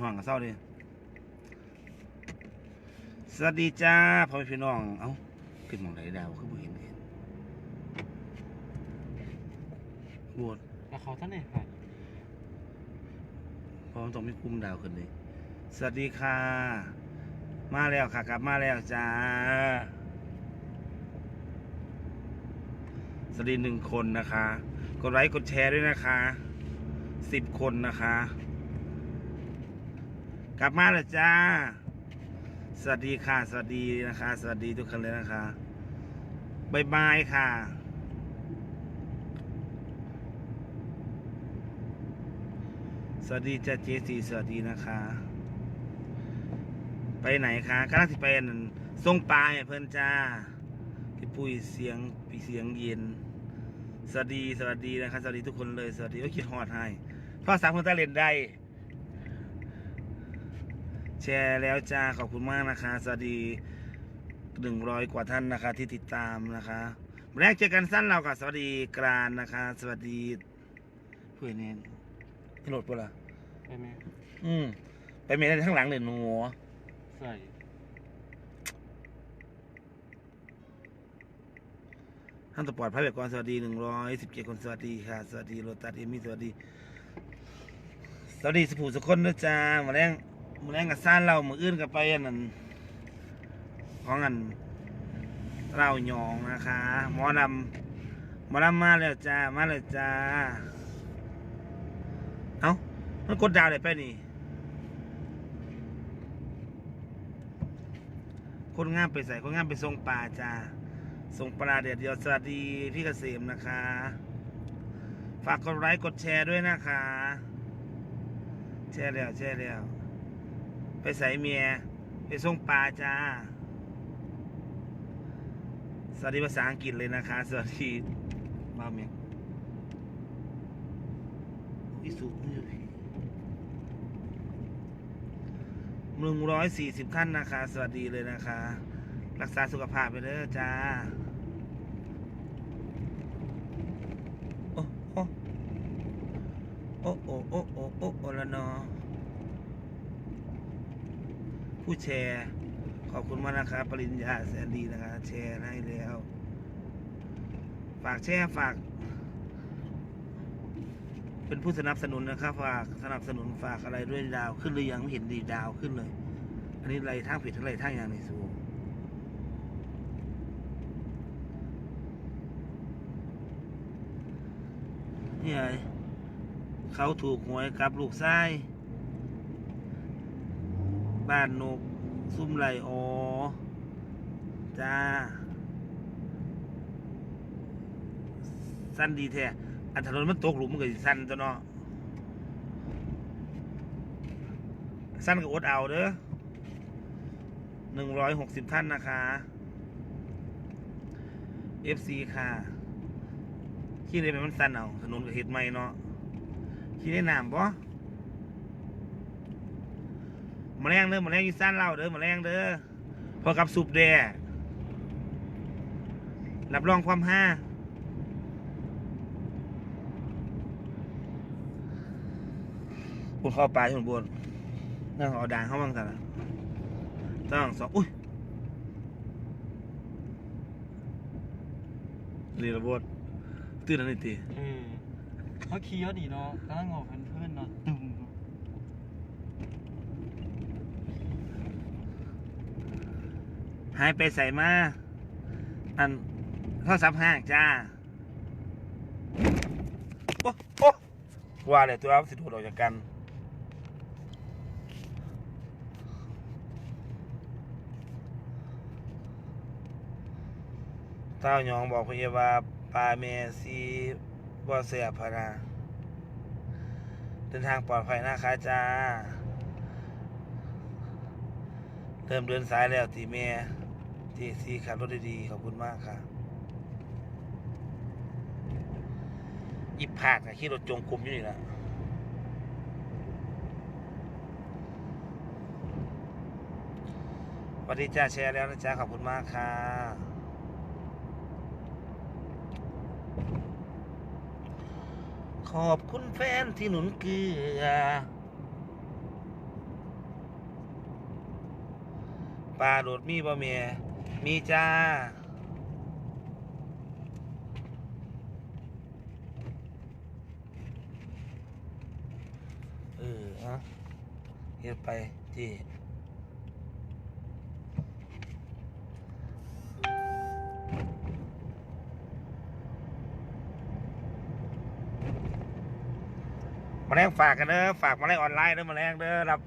ห้องกับเศร้าดิสวัสดีจ้าพ่อแม่พี่น้อง เอ้าขึ้นหมองไหนดาวคือบ่เห็นเห็นบวชแล้วเขาท่านไหนค่ะเพราะมันต้องมีกลุ่มดาวขึ้นเลยสวัสดีค่ะ มาแล้วค่ะกลับมาแล้วจ้าสวัสดีหนึ่งคนนะคะ กดไลค์กดแชร์ด้วยนะคะสิบคนนะคะ กลับมาแล้วจ้า สวัสดีค่ะ สวัสดีนะคะ สวัสดีทุกคนเลยนะคะบายบายค่ะ สวัสดีจ้าเจสีสวัสดีนะคะ ไปไหนคะกำลังที่ไปนั่นทรงปลายเพื่อนจ้าพี่ปุ้ยเสียงพี่เสียงเย็น สวัสดี สวัสดีนะคะ สวัสดีทุกคนเลย สวัสดีโอ้คิดฮอดให้พ่อสามคนตาเล่นได้ แชร์แล้วจ้าขอบคุณมากนะคะ สวัสดีหนึ่งร้อยกว่าท่านนะคะ ที่ติดตามนะคะวันแรกเจอกันสั้นเรากับสวัสดีกรานนะคะ สวัสดีเพื่อนเนี่ยโหลดปะล่ะไปไหมอืมไปเมนข้างหลังเลยหนูใส่ท่านสปอร์ตพระเบกรสวัสดีหนึ่งร้อยสิบเจ็ดคนสวัสดีค่ะ สวัสดีโรตัสเอมี่สวัสดี สวัสดีสุภูสุคนด้วยจ้ามาแรง มาแรงกับซ่านเรามืออื่นกับไปอันนั้นของอันเราหยองนะคะหมอลำหมอลำมาแล้วจ้ามาแล้วจ้าเอ้ามันกดดาวเลยไปนี่ คนงามไปใส่คนงามไปทรงป่าจ้าส่งปลาเดียดเดียวสวัสดีพี่เกษมนะคะ ฝากกดไลค์กดแชร์ด้วยนะคะ แชร์แล้วแชร์แล้ว ไปใส่เมีย ไปส่งปลาจ้า สวัสดีภาษาอังกฤษเลยนะคะ สวัสดีมาเมียวิสุมือหนึ่งร้อยสี่สิบขั้นนะคะ สวัสดีเลยนะคะ รักษาสุขภาพไปเด้อจ้าโอ้โอ้โอ้โอ้โอ้โอ้โอ้ละเนาะ ผู้แชร์ ขอบคุณมากนะครับปริญญาแสนดีนะคะแชร์ให้แล้ว ฝากแชร์ฝาก เป็นผู้สนับสนุนนะครับ ฝากสนับสนุนฝากอะไรด้วยดาวขึ้นหรือยังไม่เห็นดีดาวขึ้นเลย อันนี้อะไรทางผิดอะไรทางอย่างในสูงนี่ไงเขาถูกหวยกับลูกชาย บ้านนก ซุ่มไหลอ๋อ จ้า สั้นดีแท้อันถนนมันตกหลุมมันก็สั้นตัวเนาะสั้นก็อดเอาเด้อหนึ่งร้อยหกสิบท่านนะคะ FC ค่ะขี้เลยเป็นมันสั้นเอาถนนก็เห็ดใหม่เนาะขี้ได้น้ำบ่ มาแรงเด้อมาแรงอยู่สั้นเล่าเด้อมาแรงเด้อพอกับสุปแดรับรองความห้าคุณเข้าปลาชนบนนั่งเอาด่างเข้าบ้างสันต้องสองอุ้ยเรียระบดตื่นแล้วนี่ตีเออเขาขี่เยอะดีเนาะกำลังงอกเป็นเพื่อนเนาะตึม หายไปใส่มา อันโทรศัพท์ห้างจ้า โอ้โอ้ว่าเลยตัวสิโดดออกจากกันเต้าหยองบอกพี่ว่าปลาเมซีบ่เสียพนะเดินทางปลอดภัยนะคะจ้าเริ่มเดินสายแล้วตีเมีย ทีซีขับรถดีๆขอบคุณมากค่ะอีผากนะขี่รถจงกรมอยู่นี่ละสวัสดีจ้าแชร์แล้วนะจ๊ะขอบคุณมากค่ะ ขอบคุณแฟนที่หนุนเกลือปลาโดดมีบ่เมีย มีจ้า เออเอาเฮ็ดไปที่มาแรงฝากกันเด้อฝากมาแรงออนไลน์เด้อมาแรงเด้อรับ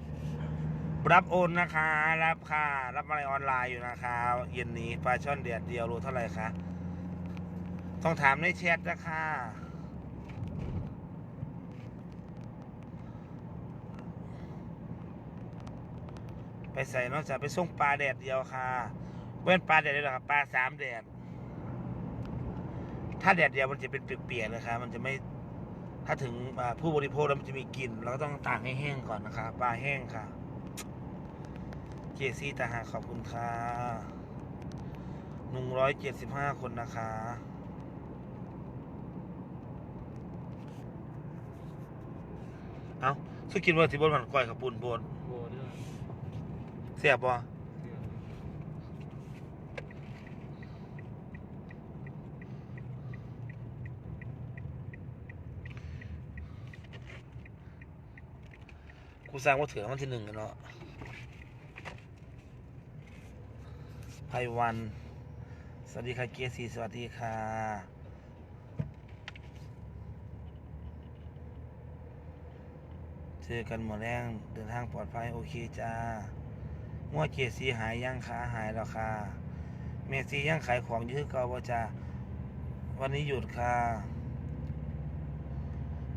รับโอนนะคะ รับค่ะ รับมาแรออนไลน์อยู่นะคะเย็นนี้ปลาช่อนเดียดเดียวรู้เท่าไหร่คะต้องถามในแชทนะคะไปใส่นอกจากไปส่งปลาแดดเดียวค่ะเว้นปลาแดดเดียวครับปลาสามแดด ถ้าแดดเดียวมันจะเป็นเปียกๆเลยครับมันจะไม่ถ้าถึงผู้บริโภคแล้วมันจะมีกลิ่นเราก็ต้องตากให้แห้งก่อนนะคะปลาแห้งค่ะ เจซี่ตาหากขอบคุณค่ะหนึ่งร้อยเจ็ดสิบห้าคนนะคะเอาสุกินว่าที่บนมันก้อยขับปูนบนโบเด้อเสียบบ่กูสร้างว่าเถื่อรางวันที่หนึ่งกันเนาะ ไพวัน สวัสดีค่ะเกียร์สีสวัสดีค่ะเจอกันหมดแรงเดินทางปลอดภัย โอเคจ้างัวเกียร์สีหายยังขาหายแล้วค่ะเมซียังขายของยื้อเก่าบ่จ้าวันนี้หยุดค่ะ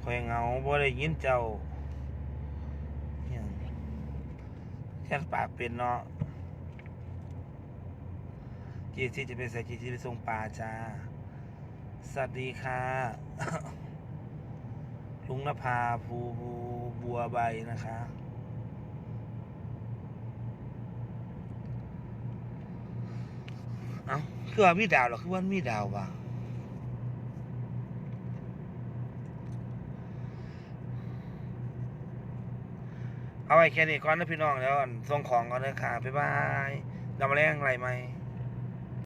คอยเงาบ่ได้ยินเจ้าแค่ปากเป็นเนาะ จีที่จะไปใส่จีที่ไปส่งปลาจ้า สวัสดีค่ะ ลุงนภาภูบัวใบนะคะ เอ้าคือว่ามีดาวหรอ คือว่ามีดาววะเอาไว้แค่นี้ก่อนนะพี่น้องแล้วอั่นส่งของก่อนเลยค่ะบ๊ายบายดำมแรงอะไรไหม